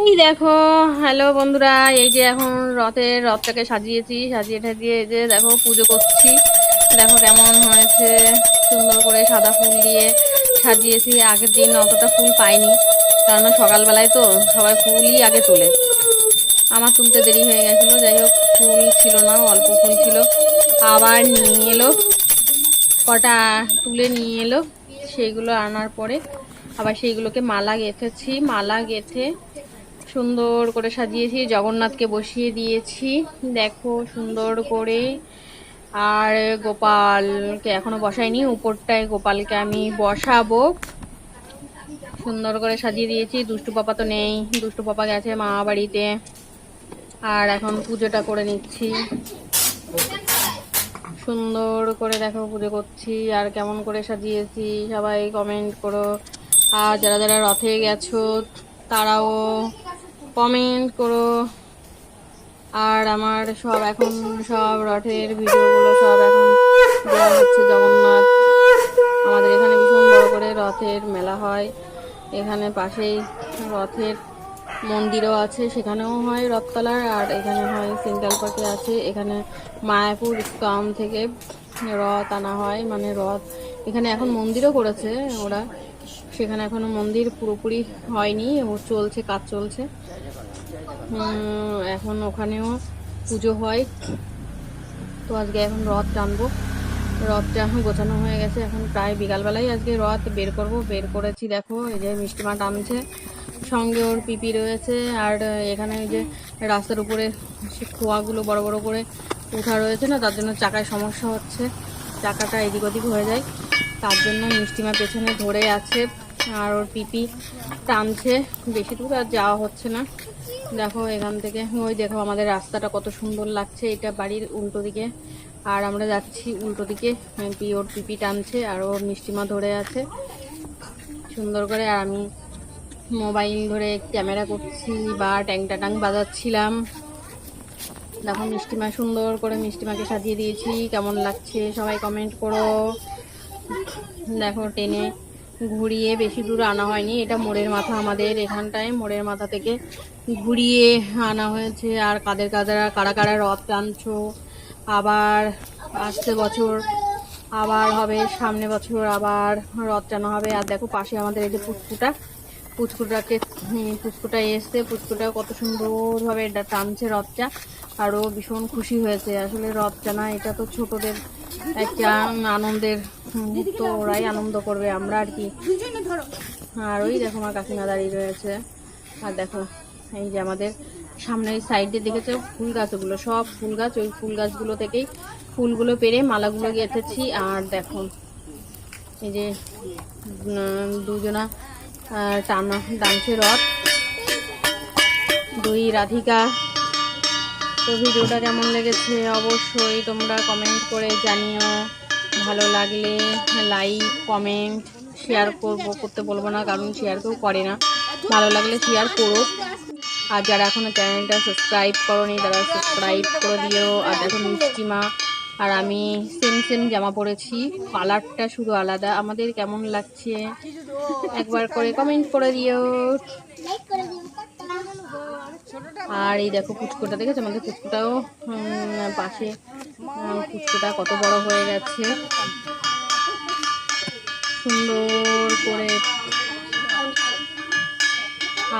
এই দেখো হ্যালো বন্ধুরা, এই যে এখন রথের রথটাকে সাজিয়েছি, সাজিয়ে টাজিয়ে এই যে দেখো পুজো করছি। দেখো কেমন হয়েছে, সুন্দর করে সাদা ফুল দিয়ে সাজিয়েছি। আগের দিন অতটা ফুল পাইনি কারণ সকালবেলায় তো সবাই ফুলই আগে তোলে। আমার তুলতে দেরি হয়ে গেছিল, যাই হোক, ফুল ছিল না, অল্প ফুল ছিল। আবার নিয়ে এলো, কটা তুলে নিয়ে এলো, সেইগুলো আনার পরে আবার সেইগুলোকে মালা গেঁথেছি। মালা গেঁথে সুন্দর করে সাজিয়েছি, জগন্নাথকে বসিয়ে দিয়েছি। দেখো, সুন্দর করে। আর গোপালকে এখনও বসাইনি, উপরটায় গোপালকে আমি বসাবো। সুন্দর করে সাজিয়ে দিয়েছি, দুষ্টু পাপা তো নেই, দুষ্টু পাপা গেছে মা বাড়িতে। আর এখন পুজোটা করে নিচ্ছি। সুন্দর করে দেখো পুজো করছি, আর কেমন করে সাজিয়েছি সবাই কমেন্ট করো। আর যারা যারা রথে গেছো, তারাও কমেন্ট করো। আর আমার সব এখন সব রথের ভিডিওগুলো সব এখন দেওয়া হচ্ছে জগন্নাথ। আমাদের এখানে ভীষণ বড় করে রথের মেলা হয়। এখানে পাশেই রথের মন্দিরও আছে, সেখানেও হয় রথতলার। আর এখানে হয় সিঙ্গেল পার্টি আছে। এখানে মায়াপুর স্কাম থেকে রথ আনা হয়। মানে রথ, এখানে এখন মন্দিরও করেছে ওরা। সেখানে এখনও মন্দির পুরোপুরি হয়নি, ও চলছে, কাজ চলছে। এখন ওখানেও পুজো হয়। তো আজকে এখন রথ টানবো। রথটা এখন গোছানো হয়ে গেছে, এখন প্রায় বিকালবেলায় আজকে রথ বের করব। বের করেছি, দেখো, এই যে মিষ্টিমা টানছে। সঙ্গে ওর পিপি রয়েছে, আর এখানে এই যে রাস্তার উপরে সে খোয়াগুলো বড় বড় করে উঠা রয়েছে না, তার জন্য চাকায় সমস্যা হচ্ছে। চাকাটা এদিক ওদিক হয়ে যায়। তার জন্য মিষ্টিমা পেছনে ধরে আছে। আর ওর পিপি টানছে বেশি দূর আর যাওয়া হচ্ছে না। দেখো এখান থেকে, ওই দেখো আমাদের রাস্তাটা কত সুন্দর লাগছে, এটা বাড়ির উল্টো দিকে। আর আমরা যাচ্ছি উল্টো দিকে ওর পিপি টানছে আর ওর মিষ্টিমা ধরে আছে। সুন্দর করে, আর আমি মোবাইল ধরে ক্যামেরা করছি বা ট্যাংটা টাং বাজাচ্ছিলাম। দেখো মিষ্টিমা সুন্দর করে মিষ্টিমাকে সাজিয়ে দিয়েছি, কেমন লাগছে সবাই কমেন্ট করো। দেখো টেনে ঘুরিয়ে বেশি দূর আনা হয়নি। এটা মোড়ের মাথা আমাদের এখানটায়, মোড়ের মাথা থেকে ঘুরিয়ে আনা হয়েছে। আর কাদের কাদের, কারা কারা রথ টানছো? আবার আসছে বছর, আবার হবে সামনে বছর, আবার রথ টানা হবে। আর দেখো পাশে আমাদের এই যে পুচকুটা, পুচকুটাকে পুচকুটা এসছে। পুচকুটা কত সুন্দরভাবে এটা টানছে রথটা। আরও ভীষণ খুশি হয়েছে। আসলে রথ টানা, এটা তো ছোটদের একটা আনন্দের মুহূর্ত, ওরাই আনন্দ করবে আমরা আর কি। আর ওই দেখো আমার কাকিমা দাঁড়িয়ে রয়েছে। আর দেখো, এই যে আমাদের সামনের সাইডে দেখেছ, ফুল গাছগুলো সব ফুল গাছ, ওই ফুল গাছগুলো থেকেই ফুলগুলো পেরে মালাগুলো গেঁথেছি। আর দেখো, এই যে দুজনা টানা টানছে রথ। দুই রাধিকা তো ভিডিওটা কেমন লেগেছে অবশ্যই তোমরা কমেন্ট করে জানিও। ভালো লাগলে লাইক কমেন্ট শেয়ার করব, করতে বলব না, কারণ শেয়ার কেউ করে না। ভালো লাগলে শেয়ার করো। আর যারা এখনও চ্যানেলটা সাবস্ক্রাইব করোনি, তারা সাবস্ক্রাইব করে দিও। আর দেখো মিষ্টিমা, আর আমি সেম সেম জামা পরেছি। কালারটা শুধু আলাদা। আমাদের কেমন লাগছে? একবার করে কমেন্ট করে দিও। আর এই দেখো পুচকুটা দেখেছ? আমাদের পুচকুটাও পাশে উম, কত বড় হয়ে গেছে। সুন্দর করে।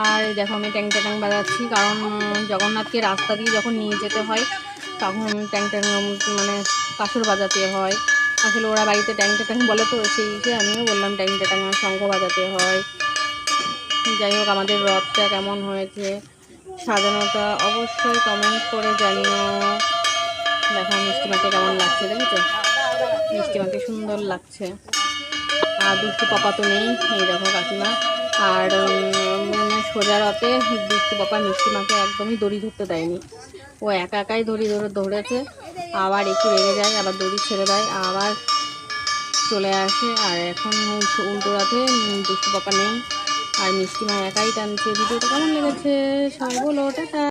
আর এই দেখো আমি ট্যাং ট্যাং বাজাচ্ছি কারণ জগন্নাথকে রাস্তা দিয়ে যখন নিয়ে যেতে হয় তখন ট্যাং ট্যাং মানে কাসর বাজাতে হয়। আসলে ওরা বাড়িতে ট্যাং ট্যাং বলে তো সেই যে আমিও বললাম ট্যাং ট্যাং শঙ্খ বাজাতে হয়। যাই হোক আমাদের রথটা কেমন হয়েছে। সাজানোটা অবশ্যই কমেন্ট করে জানিও। দেখো মিষ্টিমাকে কেমন লাগছে, দেখেছ? মিষ্টিমাকে সুন্দর লাগছে। আর দুষ্টু পাপা তো নেই, এই দেখো কাকিমা। আর সোজা রথে দুষ্টু পাপা মিষ্টিমাকে একদমই দড়ি ধরতে দেয়নি। ও একা একাই দড়ি ধরে ধরেছে। আবার একটু রেগে যায়, আবার দড়ি ছেড়ে দেয়, আবার চলে আসে। আর এখন উল্টো রাতে দুষ্টু পাপা নেই। আর মিষ্টি মা একাই টানছে। ভিডিওটা কেমন লেগেছে? সবাই বলো টাটা।